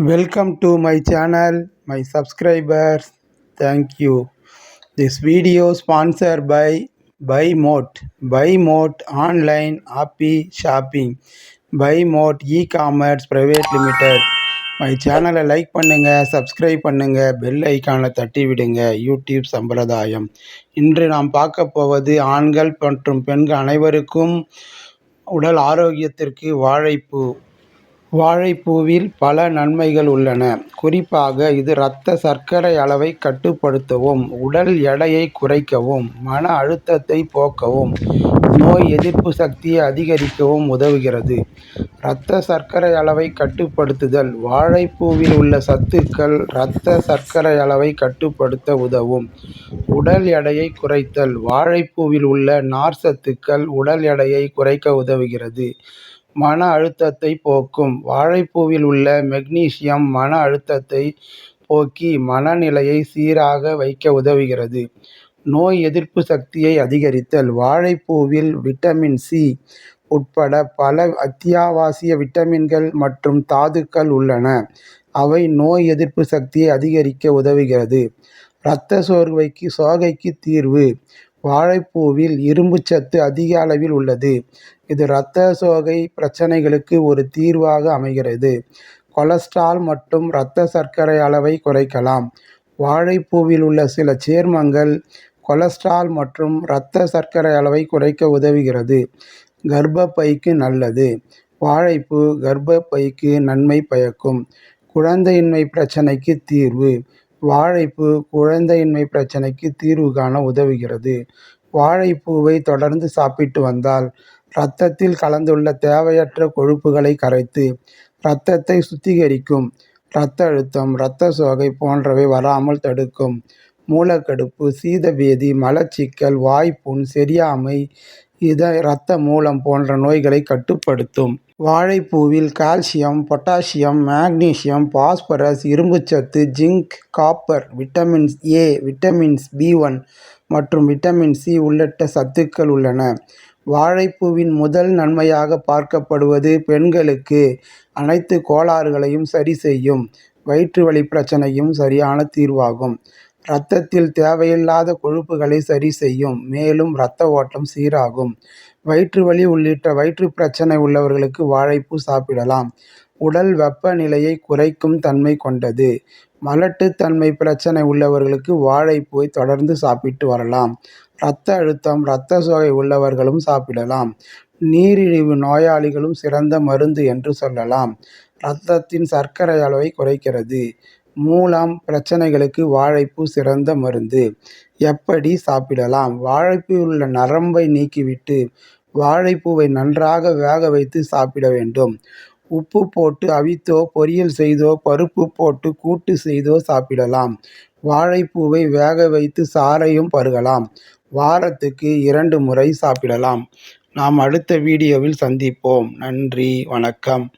Welcome to my channel, my subscribers. Thank you. This video sponsored by BuyMote. BuyMote online happy shopping. BuyMote e-commerce private limited. My சேனலை like பண்ணுங்க subscribe பண்ணுங்க bell ஐக்கானை தட்டி விடுங்க YouTube சம்பிரதாயம் இன்று நாம் பார்க்க போவது ஆண்கள் மற்றும் பெண்கள் அனைவருக்கும் உடல் ஆரோக்கியத்திற்கு வாழைப்பூ வாழைப்பூவில் பல நன்மைகள் உள்ளன. குறிப்பாக இது இரத்த சர்க்கரை அளவை கட்டுப்படுத்தவும் உடல் எடையை குறைக்கவும் மன அழுத்தத்தை போக்கவும் நோய் எதிர்ப்பு சக்தியை அதிகரிக்கவும் உதவுகிறது. இரத்த சர்க்கரை அளவை கட்டுப்படுத்துதல் வாழைப்பூவில் உள்ள சத்துக்கள் இரத்த சர்க்கரை அளவை கட்டுப்படுத்த உதவும். உடல் எடையை குறைத்தல் வாழைப்பூவில் உள்ள நார்ச்சத்துக்கள் உடல் எடையை குறைக்க உதவுகிறது. மன அழுத்தத்தை போக்கும். வாழைப்பூவில் உள்ள மெக்னீசியம் மன அழுத்தத்தை போக்கி மனநிலையை சீராக வைக்க உதவுகிறது. நோய் எதிர்ப்பு சக்தியை அதிகரித்தல். வாழைப்பூவில் விட்டமின் சி உட்பட பல அத்தியாவசிய விட்டமின்கள் மற்றும் தாதுக்கள் உள்ளன. அவை நோய் எதிர்ப்பு சக்தியை அதிகரிக்க உதவுகிறது. இரத்த சோர்வைக்கு சோகைக்கு தீர்வு. வாழைப்பூவில் இரும்புச்சத்து அதிக அளவில் உள்ளது. இது இரத்த சோகை பிரச்சனைகளுக்கு ஒரு தீர்வாக அமைகிறது. கொலஸ்ட்ரால் மற்றும் இரத்த சர்க்கரை அளவை குறைக்கலாம். வாழைப்பூவில் உள்ள சில சேர்மங்கள் கொலஸ்ட்ரால் மற்றும் இரத்த சர்க்கரை அளவை குறைக்க உதவுகிறது. கர்ப்பப்பைக்கு நல்லது. வாழைப்பூ கர்ப்பப்பைக்கு நன்மை பயக்கும். குழந்தையின்மை பிரச்சனைக்கு தீர்வு. வாழைப்பூ குழந்தையின்மை பிரச்சனைக்கு தீர்வு காண உதவுகிறது. வாழைப்பூவை தொடர்ந்து சாப்பிட்டு வந்தால் இரத்தத்தில் கலந்துள்ள தேவையற்ற கொழுப்புகளை கரைத்து இரத்தத்தை சுத்திகரிக்கும். இரத்த அழுத்தம் இரத்த சோகை போன்றவை வராமல் தடுக்கும். மூலக்கடுப்பு சீதபேதி மலச்சிக்கல் வாய்ப்புண் செரியாமை இத இரத்த மூலம் போன்ற நோய்களை கட்டுப்படுத்தும். வாழைப்பூவில் கால்சியம் பொட்டாசியம் மேக்னீசியம் பாஸ்பரஸ் இரும்புச்சத்து zinc copper vitamins A vitamins B one மற்றும் விட்டமின் சி உள்ளிட்ட சத்துக்கள் உள்ளன. வாழைப்பூவின் முதல் நன்மையாக பார்க்கப்படுவது பெண்களுக்கு அனைத்து கோளாறுகளையும் சரி செய்யும். வயிற்று வலி பிரச்சனையும் சரியான தீர்வாகும். இரத்தத்தில் தேவையில்லாத கொழுப்புகளை சரி செய்யும். மேலும் இரத்த ஓட்டம் சீராகும். வயிற்று வலி உள்ளிட்ட வயிற்று பிரச்சனை உள்ளவர்களுக்கு வாழைப்பூ சாப்பிடலாம். உடல் வெப்பநிலையை குறைக்கும் தன்மை கொண்டது. மலட்டுத்தன்மை பிரச்சனை உள்ளவர்களுக்கு வாழைப்பூவை தொடர்ந்து சாப்பிட்டு வரலாம். இரத்த அழுத்தம் இரத்த சோகை உள்ளவர்களும் சாப்பிடலாம். நீரிழிவு நோயாளிகளும் சிறந்த மருந்து என்று சொல்லலாம். இரத்தத்தின் சர்க்கரை அளவை குறைக்கிறது. மூலம் பிரச்சனைகளுக்கு வாழைப்பூ சிறந்த மருந்து. எப்படி சாப்பிடலாம்? வாழைப்பூவில் உள்ள நரம்பை நீக்கிவிட்டு வாழைப்பூவை நன்றாக வேக வைத்து சாப்பிட வேண்டும். உப்பு போட்டு அவித்தோ பொரியல் செய்தோ பருப்பு போட்டு கூட்டு செய்தோ சாப்பிடலாம். வாழைப்பூவை வேக வைத்து சாறையும் பருகலாம். வாரத்துக்கு இரண்டு முறை சாப்பிடலாம். நாம் அடுத்த வீடியோவில் சந்திப்போம். நன்றி வணக்கம்.